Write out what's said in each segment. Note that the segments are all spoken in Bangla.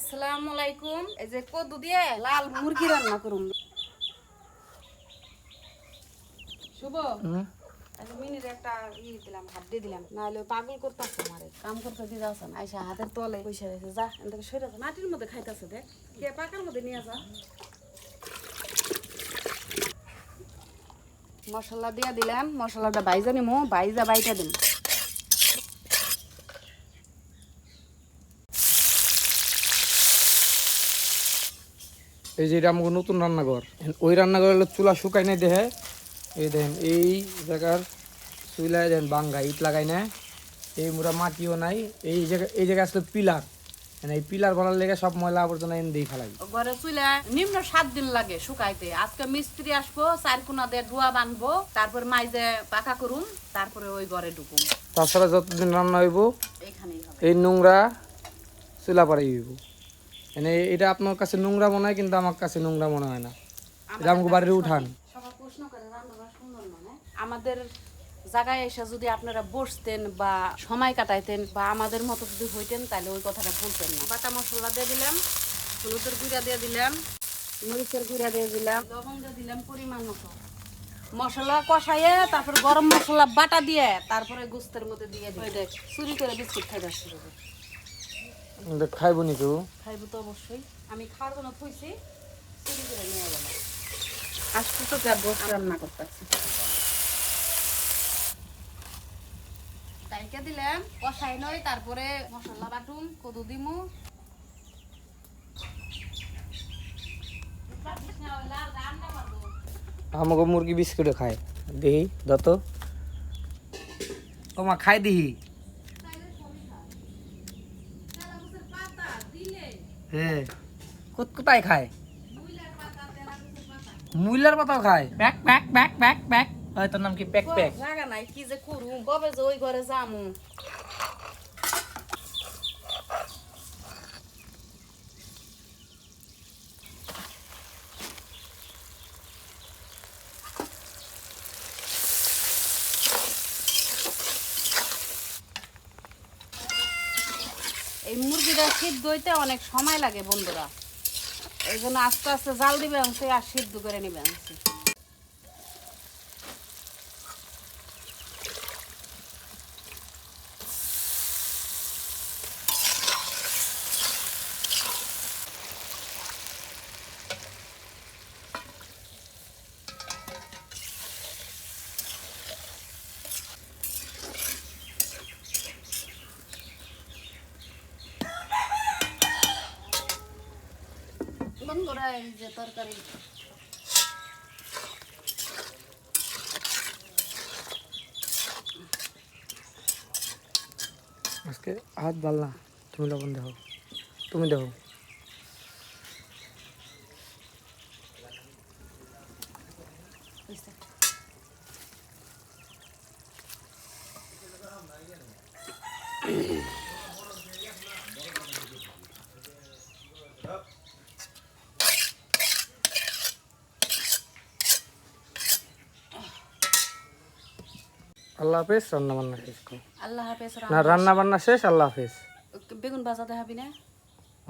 আসসালামু আলাইকুম। এই যে কদু দিয়ে লাল মুরগি রান্না করুন শুভ? আচ্ছা মিনির একটা ই দিলাম হাত দিয়ে দিলাম। নাহলে পাগল করতেছে আমারে। কাম করতে না। আইসা হাতের তলে পয়সা রয়েছে। যা সরে যা। মাটির মধ্যে খাইতেছে দেখ। কে পাকার মধ্যে নিয়ে যা। মশলা দিয়ে দিলাম। মশলাটা বাইজা নিমো। বাইজা বাইটা দিম। এই যে এটা আমাকে নতুন রান্নাঘর। ওই রান্নাঘর হলো চুলা শুকাই নাই দেহে। এই দেখেন এই জায়গার চুলায় দেখেন বাঙ্গা ইট লাগাই না এই মোটা মাটিও নাই। এই জায়গা এই জায়গায় আসলে পিলার। মানে এই পিলার বানার লেগে সব ময়লা আবর্জনা এনে দিয়ে ফেলাই। ঘরে চুলে নিম্ন সাত দিন লাগে শুকাইতে। আজকে মিস্ত্রি আসব চার কোনা দিয়ে ধোয়া বানবো তারপর মাইজে পাকা করুম তারপরে ওই ঘরে ঢুকুম। তাছাড়া যতদিন রান্না হইব এই নোংরা চুলা পাড়াই হইব। মানে এটা আপনার কাছে নোংরা মনে হয় কিন্তু আমার কাছে নোংরা মনে হয় না। এটা আমাকে বাড়ির উঠান। মানে? আমাদের জায়গায় এসে যদি আপনারা বসতেন বা সময় কাটাইতেন বা আমাদের মতো যদি হইতেন তাহলে ওই কথাটা বলতেন না। বাটা মশলা দিয়ে দিলাম হলুদের গুঁড়া দিয়ে দিলাম মরিচের গুঁড়া দিয়ে দিলাম লবণ দিয়ে দিলাম পরিমাণ মতো। মশলা কষাইয়ে তারপর গরম মশলা বাটা দিয়ে তারপরে গুস্তের মধ্যে দিয়ে দিই দেখ। চুরি করে বিস্কুট খাই যাচ্ছি খাইব নি কেউ খাইব তো অবশ্যই। আমি খাওয়ার জন্য থইছি চুরি করে নিয়ে গেলাম। আজকে তো যা গোস রান্না করতেছি। তাইকে দিলাম কষাই নই তারপরে মশলা বাটুম কদু দিমু। আমাকে মুরগি বিস্কুটে খায়। দেখি দত? ও মা খাই দিহি। হ্যাঁ। কোথায় খায়। মুইলার পাতাও খায়। প্যাক ব্যাক ব্যাক ব্যাক ব্যাক। হয় তোর নাম কি? প্যাক প্যাক জায়গা নাই কি যে করুম কবে যে ওই ঘরে যামু। মুরগিটা সিদ্ধ হইতে অনেক সময় লাগে বন্ধুরা। এই জন্য আস্তে আস্তে জাল দিবে আনছি আর সিদ্ধ করে নিবে। আনছে বন্ধুরা এই যে তরকারি আজকে হাত ভালো না তুমি লবণ দেখো তুমি দেখো আল্লাহ হাফেজ রান্না বান্না শেষ করো। আল্লাহ হাফেজ না রান্না বান্না শেষ আল্লাহ হাফেজ। বেগুন বাজাতে হবে না?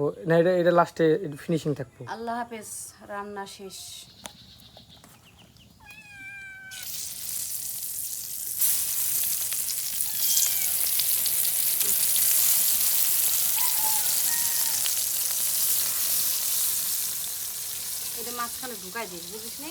ও না এটা এটা লাস্টে ফিনিশিং থাকব। আল্লাহ হাফেজ রান্না শেষ। এটা মাঝখানে ঢুকাই দিই বুঝিস নি?